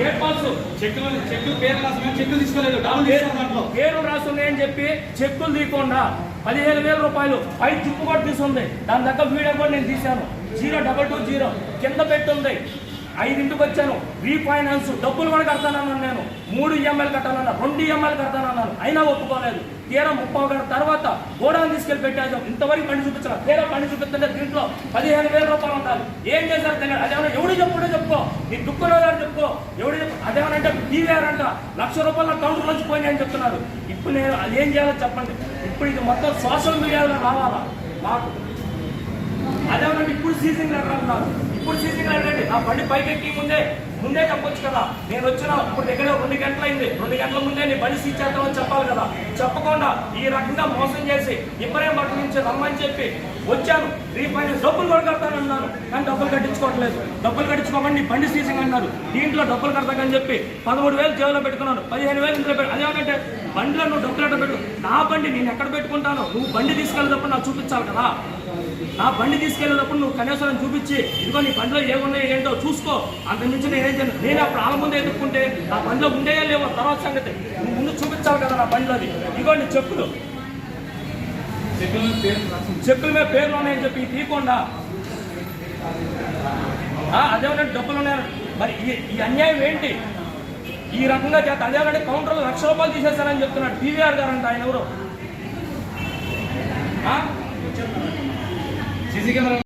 Gate pass చెక్కులు చెక్కులు పేరు చెక్కులు తీసుకోలేదు డబ్బులు రాస్తున్నాయని చెప్పి చెక్కులు తీయకుండా పదిహేను వేల రూపాయలు పై జిప్పు కూడా తీసుంది. దాని దగ్గర వీడియో కూడా నేను తీశాను. Zero double two zero. కింద పెట్టుంది. ఐదింటికి వచ్చాను. రీఫైనాన్స్ డబ్బులు కూడా కడతానన్నాను నేను. మూడు ఈఎంఐలు కట్టాలన్నా రెండు ఈఎంఐలు కడతానన్నాను. అయినా ఒప్పుకోలేదు. తీరా ముప్పై గంట తర్వాత గోడాన్ని తీసుకెళ్ళి పెట్టాను. ఇంతవరకు బండి చూపించాను తీరా బండి చూపిస్తుంటే దీంట్లో పదిహేను వేల రూపాయలు ఉండాలి. ఏం చేశారు తెలియదు. అదేమన్నా ఎవడు చెప్పుడో చెప్పుకో. నీ దుఃఖంలో చెప్పుకో. ఎవడు చెప్పు అదేమనంటే టీవీఆర్ లక్ష రూపాయల కౌంటర్ నుంచి పోయినాయని చెప్తున్నారు. ఇప్పుడు నేను అది ఏం చేయాలో చెప్పండి. ఇప్పుడు ఇది మొత్తం సోషల్ మీడియాలో రావాలా? మాకు. అదేమన్నా ఇప్పుడు సీజింగ్ లెటర్ అంటున్నారు ఇప్పుడు సీజింగ్ లెటర్ ఆ బండి బండి పైకెక్కి ముందే ముందే చెప్పొచ్చు కదా. నేను వచ్చిన ఇప్పుడు దగ్గర రెండు గంటల అయింది రెండు గంటల ముందే నీ బండి సీజ్ చేద్దామని చెప్పాలి కదా. చెప్పకుండా ఈ రకంగా మోసం చేసి ఇప్పుడే పట్ల నుంచి రమ్మని చెప్పి వచ్చాను. రీఫైనాన్స్ డబ్బులు కూడా కడతానన్నాను కానీ డబ్బులు కట్టించుకోవట్లేదు. డబ్బులు కట్టించుకోమని నీ బండి సీజింగ్ అన్నారు. దీంట్లో డబ్బులు కడతాకని చెప్పి పదమూడు వేలు జేబులో పెట్టుకున్నాను. పదిహేను వేలు ఇంట్లో పెట్టు. అదేమంటే బండిలో నువ్వు డబ్బులు ఎక్కడ పెట్టు? నా బండి నేను ఎక్కడ పెట్టుకుంటాను నువ్వు బండి తీసుకెళ్ళేటప్పుడు నాకు చూపించాలి కదా. నా బండి తీసుకెళ్ళేటప్పుడు నువ్వు కనీసం చూపించి ఇదిగో నీ బండిలో ఏమున్నాయో ఏంటో చూసుకో. అంతకుమించి మించి నేనేం చేయను. నేను అప్పుడు ఆల ముందే ఎదుర్కొంటే నా బండిలో ఉండేయా లేవో తర్వాత సంగతి. నువ్వు ముందు చూపించాలి కదా నా బండిలోది ఇదిగో నీ చెప్పులు చెక్కుల మీద పేర్లు ఉన్నాయని చెప్పి తీయకుండా. అదేమంటే డబ్బులు ఉన్నాయని మరి ఈ అన్యాయం ఏంటి? ఈ రకంగా చేత అదేమంటే కౌంటర్లో లక్ష రూపాయలు తీసేస్తారని చెప్తున్నాడు పీవీఆర్ గారు అంట ఆయన ఎవరు. ఆ? CC camera